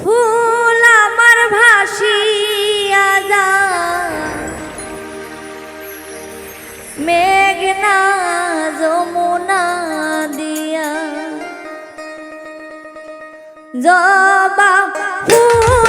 ফুল আমার ভাসিয়া যা মেঘনা যমুনা দিয়া। জবা ফুল